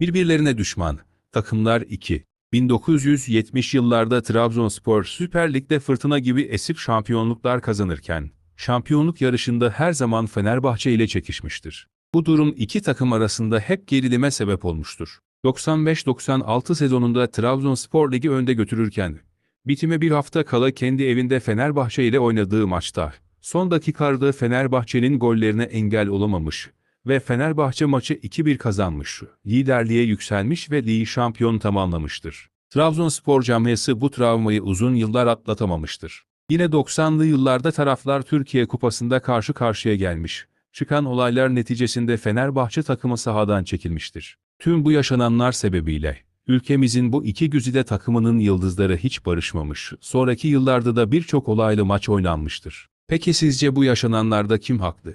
Birbirlerine düşman. Takımlar 2. 1970 yıllarda Trabzonspor Süper Lig'de fırtına gibi esip şampiyonluklar kazanırken, şampiyonluk yarışında her zaman Fenerbahçe ile çekişmiştir. Bu durum iki takım arasında hep gerilime sebep olmuştur. 95-96 sezonunda Trabzonspor Ligi önde götürürken, bitime bir hafta kala kendi evinde Fenerbahçe ile oynadığı maçta, son dakikalarda Fenerbahçe'nin gollerine engel olamamış ve Fenerbahçe maçı 2-1 kazanmış, liderliğe yükselmiş ve ligi şampiyon tamamlamıştır. Trabzonspor camiası bu travmayı uzun yıllar atlatamamıştır. Yine 90'lı yıllarda taraflar Türkiye Kupası'nda karşı karşıya gelmiş. Çıkan olaylar neticesinde Fenerbahçe takımı sahadan çekilmiştir. Tüm bu yaşananlar sebebiyle ülkemizin bu iki güzide takımının yıldızları hiç barışmamış. Sonraki yıllarda da birçok olaylı maç oynanmıştır. Peki sizce bu yaşananlarda kim haklı?